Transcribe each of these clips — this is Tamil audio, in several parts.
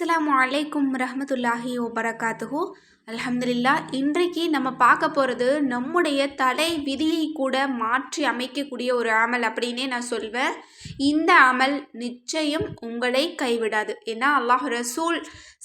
அஸ்லாம் அலைக்கும் ரஹமத்துல்லாஹி வபரகாத்துஹு. அலமதுல்லா இன்றைக்கு நம்ம பார்க்க போகிறது நம்முடைய தலை விதியை கூட மாற்றி அமைக்கக்கூடிய ஒரு அமல் அப்படின்னே நான் சொல்வேன். இந்த அமல் நிச்சயம் உங்களை கைவிடாது. ஏன்னா அல்லாஹ் ரசூல்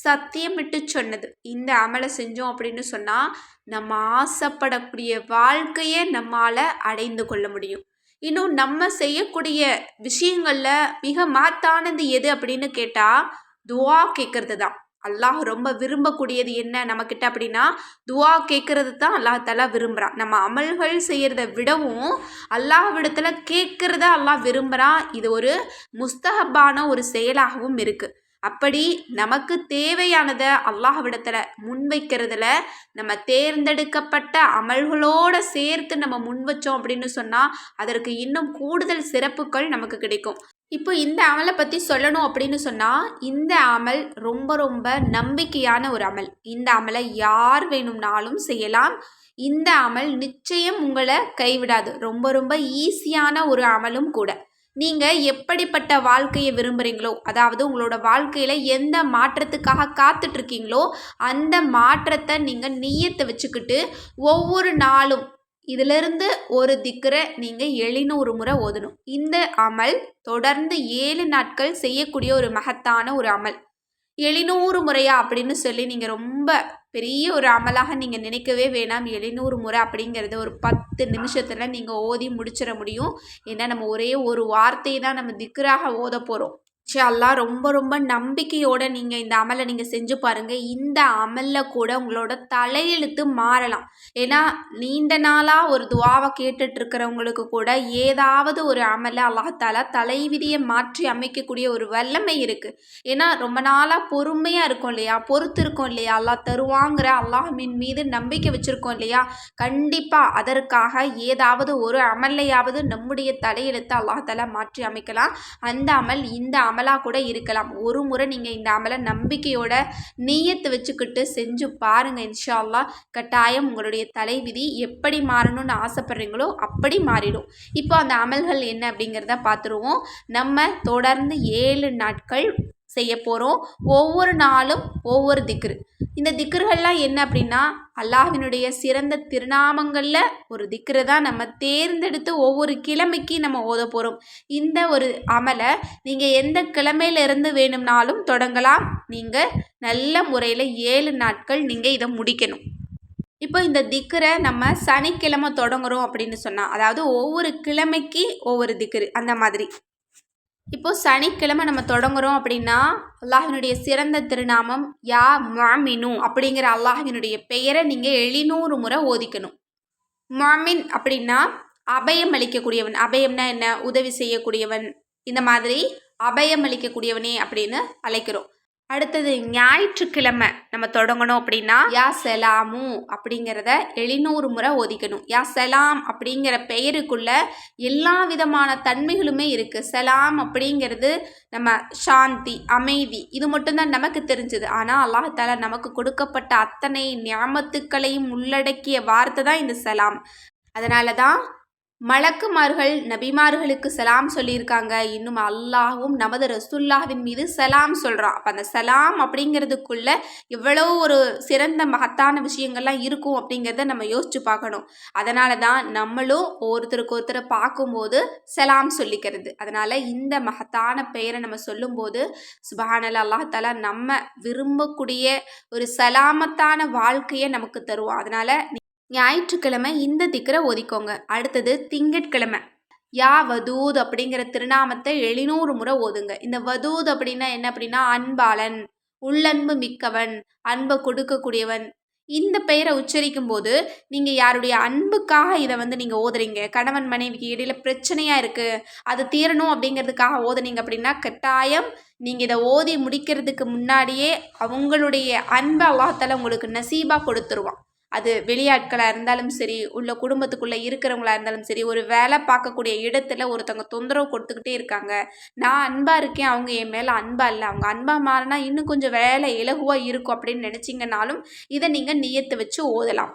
சத்தியமிட்டு சொன்னது. இந்த அமலை செஞ்சோம் அப்படின்னு சொன்னால் நம்ம ஆசைப்படக்கூடிய வாழ்க்கையை நம்மால் அடைந்து கொள்ள முடியும். இன்னும் நம்ம செய்யக்கூடிய விஷயங்களில் மிக மாத்தானது எது அப்படின்னு கேட்டால் துவா கேட்கறது தான் அல்லாஹ் ரொம்ப விரும்பக்கூடியது என்ன நம்மக்கிட்ட அப்படின்னா துவா கேட்கறது தான் அல்லாஹ் தலா விரும்புகிறான் நம்ம அமல்கள் செய்கிறத விடவும் அல்லாஹ் விடத்தில் கேட்குறத அல்லாஹ் விரும்புகிறான் இது ஒரு முஸ்தகப்பான ஒரு செயலாகவும் இருக்குது அப்படி நமக்கு தேவையானதை அல்லாஹ்விடத்தில் முன்வைக்கிறதுல நம்ம தேர்ந்தெடுக்கப்பட்ட அமல்களோடு சேர்த்து நம்ம முன் வச்சோம் அப்படின்னு சொன்னால் அதற்கு இன்னும் கூடுதல் சிறப்புகள் நமக்கு கிடைக்கும். இப்போ இந்த அமலை பற்றி சொல்லணும் அப்படின்னு சொன்னால் இந்த அமல் ரொம்ப ரொம்ப நம்பிக்கையான ஒரு அமல். இந்த அமலை யார் வேணும்னாலும் செய்யலாம். இந்த அமல் நிச்சயம் உங்களை கைவிடாது. ரொம்ப ரொம்ப ஈஸியான ஒரு அமலும் கூட. நீங்கள் எப்படிப்பட்ட வாழ்க்கையை விரும்புகிறீங்களோ அதாவது உங்களோட வாழ்க்கையில் எந்த மாற்றத்துக்காக காத்துட்ருக்கீங்களோ அந்த மாற்றத்தை நீங்கள் நீயத்தை வச்சுக்கிட்டு ஒவ்வொரு நாளும் இதிலிருந்து ஒரு திக்கரை நீங்கள் எழுநூறு முறை ஓதணும். இந்த அமல் தொடர்ந்து ஏழு நாட்கள் செய்யக்கூடிய ஒரு மகத்தான ஒரு அமல். எழுநூறு முறையா அப்படின்னு சொல்லி நீங்கள் ரொம்ப பெரிய ஒரு அமலாக நீங்கள் நினைக்கவே வேணாம். எழுநூறு முறை அப்படிங்கிறத ஒரு பத்து நிமிஷத்தில் நீங்கள் ஓதி முடிச்சிட முடியும். ஏன்னா நம்ம ஒரே ஒரு வார்த்தையை தான் நம்ம திக்கராக ஓத போகிறோம் அல்லா ரொம்ப ரொம்ப நம்பிக்கையோடு நீங்கள் இந்த அமலை நீங்கள் செஞ்சு பாருங்கள் இந்த அமலில் கூட உங்களோட தலையெழுத்து மாறலாம். ஏன்னா நீண்ட நாளாக ஒரு துவாவை கேட்டுட்ருக்கிறவங்களுக்கு கூட ஏதாவது ஒரு அமலை அல்லாஹால தலைவிதியை மாற்றி அமைக்கக்கூடிய ஒரு வல்லமை இருக்குது ஏன்னா ரொம்ப நாளாக பொறுமையாக இருக்கும் இல்லையா? பொறுத்து இருக்கோம் இல்லையா? அல்லாஹ் தருவாங்கிற அல்லாஹின் மீது நம்பிக்கை வச்சுருக்கோம் இல்லையா? கண்டிப்பாக அதற்காக ஏதாவது ஒரு அமல்லையாவது நம்முடைய தலையெழுத்தை அல்லாஹால மாற்றி அமைக்கலாம். அந்த அமல் இந்த அமலாக கூட இருக்கலாம். ஒரு முறை நீங்கள் இந்த அமலை நம்பிக்கையோட நீயத்தை வச்சுக்கிட்டு செஞ்சு பாருங்கள் இன்ஷா அல்லா கட்டாயம் உங்களுடைய தலைவிதி எப்படி மாறணும்னு ஆசைப்பட்றீங்களோ அப்படி மாறிடும். இப்போ அந்த அமல்கள் என்ன அப்படிங்கிறத பார்த்துருவோம். நம்ம தொடர்ந்து ஏழு நாட்கள் செய்ய போகிறோம் ஒவ்வொரு நாளும் ஒவ்வொரு திக்ரு. இந்த திக்ருகள்லாம் என்ன அப்படின்னா அல்லாஹினுடைய சிறந்த திருநாமங்களில் ஒரு திக்கரை தான் நம்ம தேர்ந்தெடுத்து ஒவ்வொரு கிழமைக்கு நம்ம ஓத போகிறோம் இந்த ஒரு அமலை நீங்கள் எந்த கிழமையிலிருந்து வேணும்னாலும் தொடங்கலாம். நீங்கள் நல்ல முறையில் ஏழு நாட்கள் நீங்கள் இதை முடிக்கணும். இப்போ இந்த திக்கரை நம்ம சனிக்கிழமை தொடங்குறோம் அப்படின்னு சொன்னால் அதாவது ஒவ்வொரு கிழமைக்கு ஒவ்வொரு திக்கரு அந்த மாதிரி. இப்போது சனிக்கிழமை நம்ம தொடங்குறோம் அப்படின்னா அல்லாஹினுடைய சிறந்த திருநாமம் யா மாமினு அப்படிங்கிற அல்லாஹினுடைய பெயரை நீங்கள் எழுநூறு முறை ஓதிக்கணும். மாமின் அப்படின்னா அபயம் அளிக்கக்கூடியவன். அபயம்னா என்ன? உதவி செய்யக்கூடியவன். இந்த மாதிரி அபயம் அளிக்கக்கூடியவனே அப்படின்னு அழைக்கிறோம். அடுத்தது ஞாயிற்றுக்கிழமை நம்ம தொடங்கணும் அப்படின்னா யா செலாமு அப்படிங்கிறத எழுநூறு முறை ஒதிக்கணும். யா செலாம் அப்படிங்கிற பெயருக்குள்ள எல்லா விதமான தன்மைகளுமே இருக்குது செலாம் அப்படிங்கிறது நம்ம சாந்தி அமைதி இது மட்டும்தான் நமக்கு தெரிஞ்சது. ஆனால் அல்லாஹால நமக்கு கொடுக்கப்பட்ட அத்தனை ஞாபத்துக்களையும் உள்ளடக்கிய வார்த்தை தான் இந்த செலாம். அதனால தான் மலக்குமார்கள் நபிமார்களுக்கு சலாம் சொல்லியிருக்காங்க. இன்னும் அல்லாஹும் நமது ரசுல்லாவின் மீது சலாம் சொல்கிறான் அப்போ அந்த சலாம் அப்படிங்கிறதுக்குள்ள எவ்வளோ ஒரு சிறந்த மகத்தான விஷயங்கள்லாம் இருக்கும் அப்படிங்கிறத நம்ம யோசிச்சு பார்க்கணும். அதனால தான் நம்மளும் ஒருத்தருக்கு ஒருத்தரை பார்க்கும்போது சலாம் சொல்லிக்கிறது. அதனால் இந்த மகத்தான பெயரை நம்ம சொல்லும்போது சுபஹானல் அல்லாஹாலா நம்ம விரும்பக்கூடிய ஒரு சலாமத்தான வாழ்க்கையை நமக்கு தருவோம் அதனால் ஞாயிற்றுக்கிழமை இந்த திக்கரை ஒதுக்கோங்க. அடுத்தது திங்கட்கிழமை. யா வதூத் அப்படிங்கிற திருநாமத்தை எழுநூறு முறை ஓதுங்க இந்த வதூத் அப்படின்னா என்ன அப்படின்னா அன்பாளன் உள்ளன்பு மிக்கவன் அன்பை கொடுக்கக்கூடியவன். இந்த பெயரை உச்சரிக்கும் போது நீங்கள் யாருடைய அன்புக்காக இதை வந்து நீங்கள் ஓதுறீங்க? கணவன் மனைவிக்கு இடையில பிரச்சனையாக இருக்குது அது தீரணும் அப்படிங்கிறதுக்காக ஓதுனீங்க அப்படின்னா கட்டாயம் நீங்கள் இதை ஓதி முடிக்கிறதுக்கு முன்னாடியே அவங்களுடைய அன்பை அல்லாஹால உங்களுக்கு நசீபாக கொடுத்துருவான். அது வெளியாட்களாக இருந்தாலும் சரி உள்ள குடும்பத்துக்குள்ளே இருக்கிறவங்களா இருந்தாலும் சரி ஒரு வேலை பார்க்கக்கூடிய இடத்துல ஒருத்தவங்க தொந்தரவு கொடுத்துக்கிட்டே இருக்காங்க. நான் அன்பாக இருக்கேன் அவங்க என் மேலே அன்பாக இல்லை. அவங்க அன்பாக மாறினா இன்னும் கொஞ்சம் வேலை இலகுவாக இருக்கும் அப்படின்னு நினச்சிங்கனாலும் இதை நீங்கள் நியத்து வச்சு ஓதலாம்.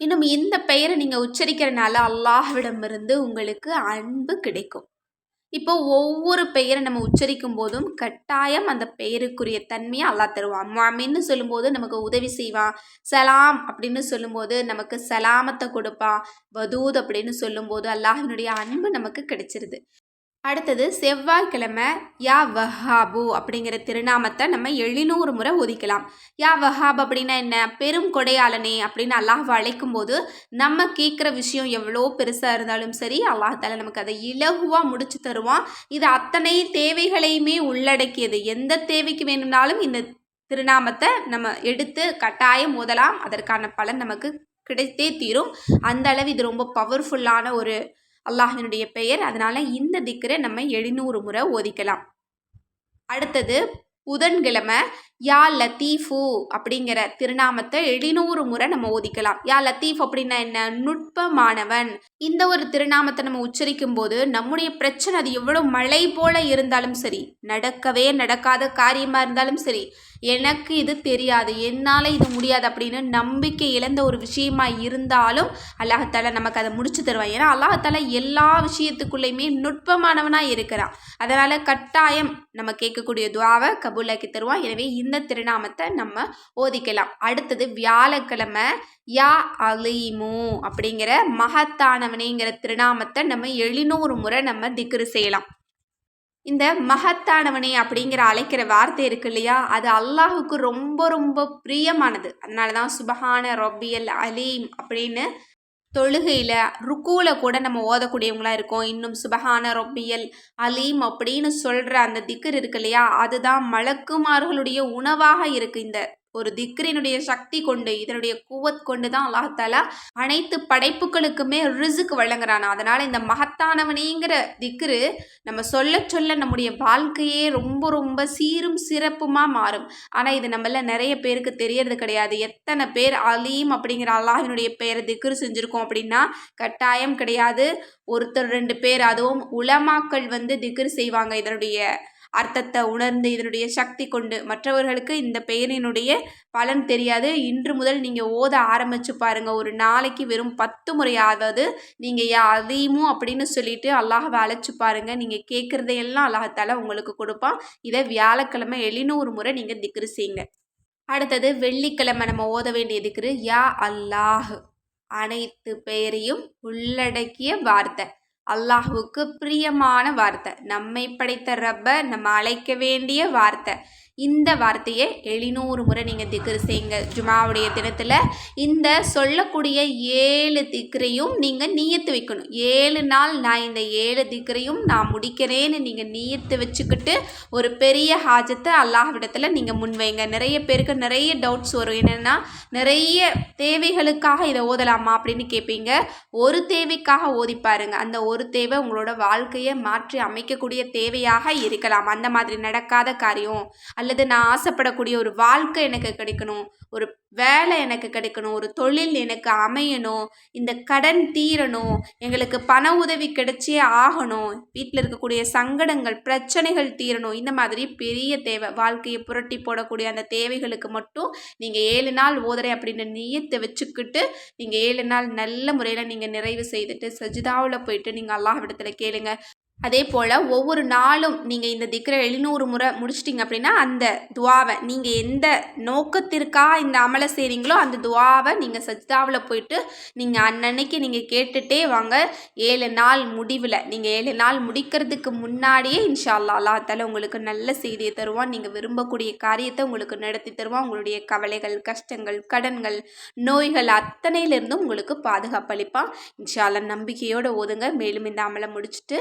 இன்னும் இந்த பெயரை நீங்கள் உச்சரிக்கிறனால அல்லாஹ்விடமிருந்து உங்களுக்கு அன்பு கிடைக்கும். இப்போ ஒவ்வொரு பெயரை நம்ம உச்சரிக்கும் போதும் கட்டாயம் அந்த பெயருக்குரிய தன்மையை அல்லாஹ் தருவான். மாமின்னு சொல்லும்போது நமக்கு உதவி செய்வான் சலாம் அப்படின்னு சொல்லும்போது நமக்கு சலாமத்தை கொடுப்பான் வதூத் அப்படின்னு சொல்லும்போது அல்லாஹினுடைய அன்பு நமக்கு கிடைச்சிருது. அடுத்தது செவ்வாய்க்கிழமை யா வஹாபு அப்படிங்கிற திருநாமத்தை நம்ம எழுநூறு முறை ஒதிக்கலாம் யா வஹாப் அப்படின்னா என்ன? பெரும் கொடையாளனே அப்படின்னு அல்லாஹ் அழைக்கும் போது நம்ம கேட்குற விஷயம் எவ்வளோ பெருசாக இருந்தாலும் சரி அல்லாஹால நமக்கு அதை இலகுவாக முடிச்சு தருவான். இது அத்தனை தேவைகளையுமே உள்ளடக்கியது. எந்த தேவைக்கு வேணும்னாலும் இந்த திருநாமத்தை நம்ம எடுத்து கட்டாயம் மோதலாம் அதற்கான பலன் நமக்கு கிடைத்தே தீரும். அந்த அளவு இது ரொம்ப பவர்ஃபுல்லான ஒரு அல்லாஹினுடைய பெயர். அதனால் இந்த திக்கரை நம்ம எழுநூறு முறை ஓதிக்கலாம். அடுத்தது புதன்கிழமை யா லத்தீஃபு அப்படிங்கிற திருநாமத்தை எழுநூறு முறை நம்ம ஓதிக்கலாம். யா லத்தீஃப் அப்படின்னா என்ன? நுட்பமானவன். இந்த ஒரு திருநாமத்தை நம்ம உச்சரிக்கும் போது நம்முடைய பிரச்சனை அது எவ்வளோ மழை போல இருந்தாலும் சரி நடக்கவே நடக்காத காரியமாக இருந்தாலும் சரி எனக்கு இது தெரியாது என்னால் இது முடியாது அப்படின்னு நம்பிக்கை இழந்த ஒரு விஷயமா இருந்தாலும் அல்லாஹால நமக்கு அதை முடிச்சு தருவான். ஏன்னா அல்லாஹால எல்லா விஷயத்துக்குள்ளேயுமே நுட்பமானவனாக இருக்கிறான். அதனால் கட்டாயம் நம்ம கேட்கக்கூடிய துவாவை கபூலாக்கி தருவான். எனவே இந்த திருநாமத்தை நம்ம ஓதிக்கலாம். அடுத்தது வியாழக்கிழமை யா அலீமு அப்படிங்கிற மகத்தானவனேங்கிற திருநாமத்தை நம்ம எழுநூறு முறை நம்ம திக்ரு செய்யலாம். இந்த மகத்தானவனே அப்படிங்கிற அழைக்கிற வார்த்தை இருக்கு இல்லையா? அது அல்லாஹுக்கு ரொம்ப ரொம்ப பிரியமானது. அதனால தான் சுபஹான ரொபியல் அலீம் அப்படின்னு தொழுகையில் ருக்கூவில் கூட நம்ம ஓதக்கூடியவங்களா இருக்கோம். இன்னும் சுபஹான ரொப்பியல் அலீம் அப்படின்னு சொல்கிற அந்த திக்கர் இருக்கு இல்லையா? அதுதான் மலக்குமார்களுடைய உணவாக இருக்குது இந்த ஒரு திக்ரினுடைய சக்தி கொண்டு இதனுடைய குவத் கொண்டு தான் அல்லாஹாலா அனைத்து படைப்புகளுக்குமே ரிசுக்கு வழங்குறான். அதனால் இந்த மகத்தானவனேங்கிற திக்ரு நம்ம சொல்ல சொல்ல நம்முடைய வாழ்க்கையே ரொம்ப ரொம்ப சீரும் சிறப்புமாக மாறும். ஆனால் இது நம்மள நிறைய பேருக்கு தெரியறது கிடையாது. எத்தனை பேர் அலீம் அப்படிங்கிற அல்லாஹினுடைய பெயரை திக்ரு செஞ்சுருக்கோம் அப்படின்னா கட்டாயம் கிடையாது. ஒருத்தர் ரெண்டு பேர் அதுவும் உலமாக்கள் வந்து திக்ரு செய்வாங்க. இதனுடைய அர்த்தத்தை உணர்ந்து இதனுடைய சக்தி கொண்டு மற்றவர்களுக்கு இந்த பெயரினுடைய பலன் தெரியாது. இன்று முதல் நீங்கள் ஓத ஆரம்பிச்சு பாருங்கள் ஒரு நாளைக்கு வெறும் பத்து முறையாவது நீங்கள் யா அதீமும் அப்படின்னு சொல்லிட்டு அல்லாஹவை அழைச்சி பாருங்கள் நீங்கள் கேட்குறதையெல்லாம் அல்லாஹத்தால உங்களுக்கு கொடுப்பான். இதை வியாழக்கிழமை எழுநூறு முறை நீங்கள் திக்ரு செய்யுங்க. அடுத்தது வெள்ளிக்கிழமை நம்ம ஓத வேண்டிய திக்ரு யா அல்லாஹ். அனைத்து பெயரையும் உள்ளடக்கிய வார்த்தை. அல்லாஹுவுக்கு பிரியமான வார்த்தை. நம்மை படைத்த ரப்ப நம்ம அழைக்க வேண்டிய வார்த்தை. இந்த வார்த்தையை எழுநூறு முறை நீங்கள் திக்ரு செய்யுங்க. ஜுமாவுடைய தினத்தில் இந்த சொல்லக்கூடிய ஏழு திக்கரையும் நீங்கள் நீயத்து வைக்கணும். ஏழு நாள் நான் இந்த ஏழு திக்கரையும் நான் முடிக்கிறேன்னு நீங்கள் நீயத்து வச்சுக்கிட்டு ஒரு பெரிய ஹாஜத்தை அல்லாஹ்விடத்தில் நீங்கள் முன்வைங்க நிறைய பேருக்கு நிறைய டவுட்ஸ் வரும். என்னென்னா நிறைய தேவைகளுக்காக இதை ஓதலாமா அப்படின்னு கேட்பீங்க ஒரு தேவைக்காக ஓதி பாருங்க. அந்த ஒரு தேவை உங்களோட வாழ்க்கையை மாற்றி அமைக்கக்கூடிய தேவையாக இருக்கலாம். அந்த மாதிரி நடக்காத காரியம். அல்லது நான் ஆசைப்படக்கூடிய ஒரு வாழ்க்கை எனக்கு கிடைக்கணும் ஒரு வேலை எனக்கு கிடைக்கணும் ஒரு தொழில் எனக்கு அமையணும் இந்த கடன் தீரணும் எங்களுக்கு பண உதவி கிடைச்சே ஆகணும் வீட்டில் இருக்கக்கூடிய சங்கடங்கள் பிரச்சனைகள் தீரணும் இந்த மாதிரி பெரிய தேவை. வாழ்க்கையை புரட்டி போடக்கூடிய அந்த தேவைகளுக்கு மட்டும் நீங்கள் ஏழு நாள் ஓதுறேன் அப்படின்னு நீயத்தை வச்சுக்கிட்டு நீங்கள் ஏழு நாள் நல்ல முறையில் நீங்கள் நிறைவு செய்துட்டு சஜிதாவில் போயிட்டு நீங்கள் அல்லாஹ் விடத்தில் கேளுங்க. அதே போல் ஒவ்வொரு நாளும் நீங்கள் இந்த திக்ரை எழுநூறு முறை முடிச்சிட்டிங்க அப்படின்னா அந்த துவாவை நீங்கள் எந்த நோக்கத்திற்காக இந்த அமலை செய்கிறீங்களோ அந்த துவாவை நீங்கள் சஜிதாவில் போயிட்டு நீங்கள் அன்னன்னைக்கு நீங்கள் கேட்டுகிட்டே வாங்க. ஏழு நாள் முடிவில் நீங்கள் ஏழு நாள் முடிக்கிறதுக்கு முன்னாடியே இன்ஷா அல்லா அல்லாத்தால உங்களுக்கு நல்ல செய்தியை தருவான். நீங்கள் விரும்பக்கூடிய காரியத்தை உங்களுக்கு நடத்தி தருவான். உங்களுடைய கவலைகள் கஷ்டங்கள் கடன்கள் நோய்கள் அத்தனையிலிருந்தும் உங்களுக்கு பாதுகாப்பளிப்பான் இன்ஷால்லா நம்பிக்கையோடு ஓதுங்க. மேலும் இந்த அமலை முடிச்சுட்டு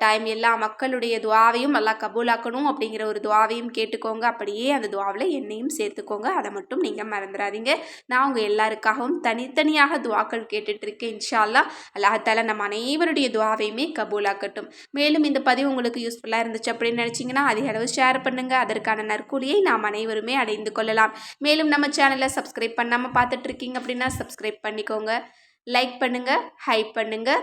கட்டாயம் எல்லா மக்களுடைய துவாவையும் நல்லா கபூலாக்கணும் அப்படிங்கிற ஒரு துவாவையும் கேட்டுக்கோங்க. அப்படியே அந்த துவாவில் என்னையும் சேர்த்துக்கோங்க. அதை மட்டும் நீங்கள் மறந்துடாதீங்க. நான் உங்கள் எல்லாருக்காகவும் தனித்தனியாக துவாக்கள் கேட்டுட்ருக்கேன் இன்ஷால்லா அல்லாஹால நம்ம அனைவருடைய துவாவையுமே கபூலாக்கட்டும். மேலும் இந்த பதிவு உங்களுக்கு யூஸ்ஃபுல்லாக இருந்துச்சு அப்படின்னு நினச்சிங்கன்னா அதிக அளவு ஷேர் பண்ணுங்கள் அதற்கான நற்கூலியை நாம் அனைவருமே அடைந்து கொள்ளலாம். மேலும் நம்ம சேனலை சப்ஸ்கிரைப் பண்ணாமல் பார்த்துட்ருக்கீங்க அப்படின்னா சப்ஸ்கிரைப் பண்ணிக்கோங்க. லைக் பண்ணுங்கள் ஹைப் பண்ணுங்கள்